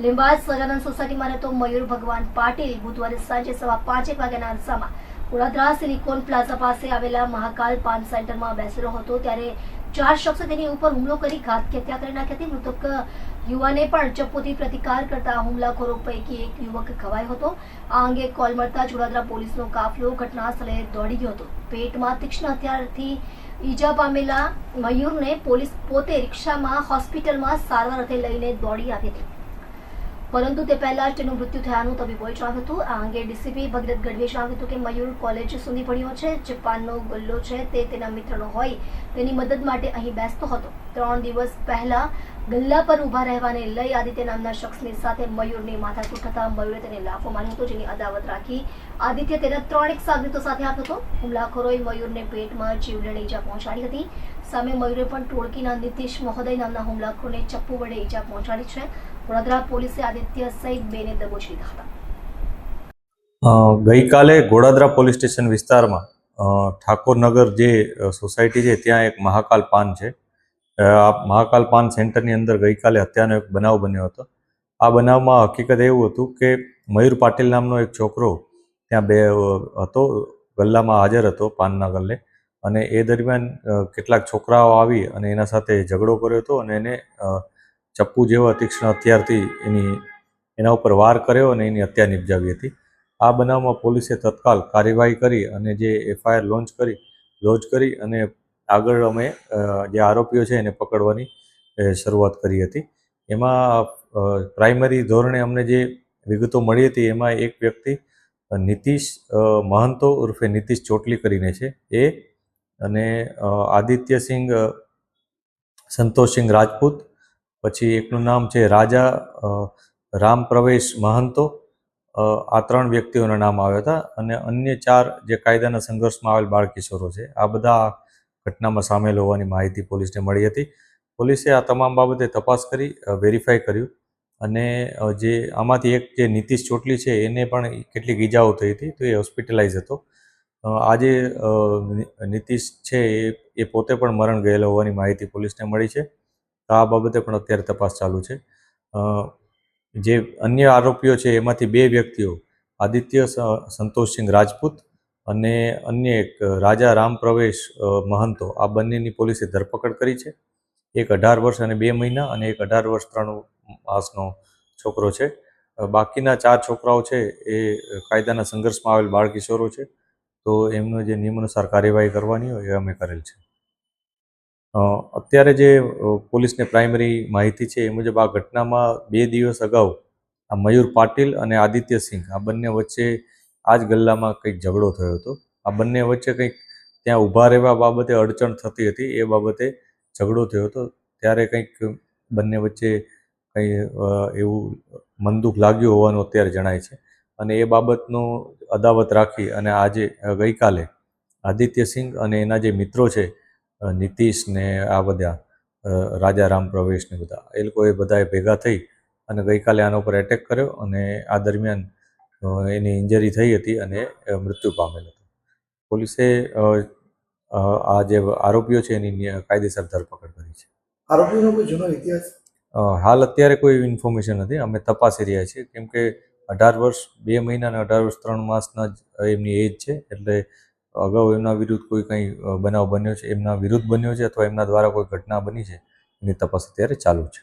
લીંબાદ સજાનંદ સોસાયટીમાં રહેતો મયુર ભગવાન પાટીલ બુધવારે સાંજે સવા પાંચેક વાગ્યાના અરસામાં વડોદરા સિલિકોન પ્લાઝા પાસે આવેલા મહાકાલ પાન સેન્ટરમાં બેસેલો હતો ત્યારે ચાર શખ્સે તેની ઉપર હુમલો કરી ઘાતકી હત્યા કરી નાખી હતી. મૃતક યુવાને પણ ચપ્પુથી પ્રતિકાર કરતા હુમલાખોરો પૈકી એક યુવક ઘવાયો હતો. આ અંગે કોલ મળતા ચુડાદરા પોલીસનો કાફલો ઘટના સ્થળે દોડી ગયો હતો. પેટમાં તીક્ષ્ણ હથિયારથી ઈજા પામેલા મયુરને પોલીસ પોતે રિક્ષામાં, હોસ્પિટલમાં સારવાર અર્થે લઈને દોડી આવી હતી. પરંતુ તે પહેલા જ તેનું મૃત્યુ થયાનું તબીબોએ જણાવ્યું હતું. આ અંગે ડીસીપી ભગીરથ ગઢવીએ જણાવ્યું હતું કે મયુર કોલેજ સુધી ભણ્યો છે જે પાનનો ગલ્લો છે, તે તેના મિત્રનો હોય, તેની મદદ માટે અહીં બેસતો હતો. ત્રણ દિવસ પહેલા ગલ્લા પર ઊભા રહેવાને લઈ આદિત્ય નામના શખ્સની સાથે મયુરની માથાકૂટ થતા મયુરે તેને લાફો માર્યો હતો, જેની અદાવત રાખી આદિત્ય તેના ત્રણેક સાગરીતો સાથે આવ્યો હતો. હુમલાખોરોએ મયુરને પેટમાં જીવલેણ ઈજા પહોંચાડી હતી. સામે મયુરે પણ ટોળકીના નીતિશ મહોદય નામના હુમલાખોરને ચપ્પુ વડે ઈજા પહોંચાડી છે. વડોદરા પોલીસે આદિત્ય સહિત બેને દબોચી લીધા હતા. ગઈકાલે ગોડાદરા પોલીસ સ્ટેશન વિસ્તારમાં ઠાકોરનગર જે સોસાયટી છે, ત્યાં એક મહાકાલ પાન છે. મહાકાલ પાન સેન્ટરની અંદર ગઈકાલે હત્યાનો એક બનાવ બન્યો હતો. આ બનાવમાં હકીકત એવું હતું કે મયુર પાટીલ નામનો એક છોકરો ત્યાં બે હતો, ગલ્લામાં હાજર હતો પાનના ગલ્લે. અને એ દરમિયાન કેટલાક છોકરાઓ આવી અને એના સાથે ઝઘડો કર્યો હતો અને એને ચપ્પુ જેવા તીક્ષ્ણ હથિયારથી એની, એના ઉપર વાર કર્યો અને એની હત્યા નિપજાવી હતી. આ બનાવમાં પોલીસે તત્કાલ કાર્યવાહી કરી અને જે એફઆઈઆર લોન્ચ કરી લોન્ચ કરી અને આગળ અમે જે આરોપીઓ છે એને પકડવાની શરૂઆત કરી હતી. એમાં પ્રાઇમરી ધોરણે અમને જે વિગતો મળી હતી, એમાં એક વ્યક્તિ નીતિશ મહંતો ઉર્ફે નીતિશ ચોટલી કરીને છે. એ અને આદિત્યસિંહ સંતોષસિંહ રાજપૂત પછી એકનું નામ છે રાજા રામ પ્રવેશ મહંતો. આ ત્રણ વ્યક્તિઓના નામ આવ્યા હતા અને અન્ય ચાર જે કાયદાના સંઘર્ષમાં આવેલ બાળકિશોરો છે, આ બધા ઘટનામાં સામેલ હોવાની માહિતી પોલીસને મળી હતી. પોલીસે આ તમામ બાબતે તપાસ કરી વેરીફાઈ કર્યું અને જે આમાંથી એક જે નીતિશ ચોટલી છે એને પણ કેટલીક ઈજાઓ થઈ હતી તો એ હોસ્પિટલાઇઝ હતો. આજે નીતિશ છે એ પોતે પણ મરણ ગયેલો હોવાની માહિતી પોલીસને મળી છે. તો આ બાબતે પણ અત્યારે તપાસ ચાલુ છે. જે અન્ય આરોપીઓ છે, એમાંથી બે વ્યક્તિઓ આદિત્ય સંતોષસિંહ રાજપૂત અને અન્ય એક રાજા રામ પ્રવેશ મહંતો, આ બંનેની પોલીસે ધરપકડ કરી છે. એક અઢાર વર્ષ અને બે મહિના અને એક અઢાર વર્ષ ત્રણ માસનો છોકરો છે. બાકીના ચાર છોકરાઓ છે, એ કાયદાના સંઘર્ષમાં આવેલ બાળ કિશોરો છે. તો એમનો જે નિયમાનુસાર કાર્યવાહી કરવાની હોય એ અમે કરેલ છે. અત્યારે જે પોલીસને પ્રાઇમરી માહિતી છે એ મુજબ આ ઘટનામાં બે દિવસ અગાઉ આ મયુર પાટીલ અને આદિત્ય સિંહ આ બંને વચ્ચે આ જ ગલ્લામાં કંઈક ઝઘડો થયો હતો. આ બંને વચ્ચે કંઈક ત્યાં ઊભા રહેવા બાબતે અડચણ થતી હતી, એ બાબતે ઝઘડો થયો હતો. ત્યારે કંઈક બંને વચ્ચે કંઈ એવું મનદુખ લાગ્યું હોવાનું અત્યારે જણાય છે. અને એ બાબતનું અદાવત રાખી અને આજે ગઈકાલે આદિત્યસિંહ અને એના જે મિત્રો છે નીતિશ ને આ બધા રાજા રામ પ્રવેશ ને બધા એ લોકોએ બધાએ ભેગા થઈ અને ગઈકાલે આના ઉપર એટેક કર્યો અને આ દરમિયાન એની ઇન્જરી થઈ હતી અને મૃત્યુ પામેલ હતો. પોલીસે આ જે આરોપીઓ છે એની કાયદેસર ધરપકડ કરી છે. આરોપીનો કોઈ જૂનો ઇતિહાસ? હાલ અત્યારે કોઈ ઇન્ફોર્મેશન નથી. અમે તપાસી રહ્યા છીએ. કેમ કે અઢાર વર્ષ બે મહિના અને અઢાર વર્ષ ત્રણ માસના જ એમની એજ છે. એટલે અગાઉ એમના વિરુદ્ધ કોઈ કંઈ બનાવ બન્યો છે, એમના વિરુદ્ધ બન્યો છે અથવા એમના દ્વારા કોઈ ઘટના બની છે, એની તપાસ અત્યારે ચાલુ છે.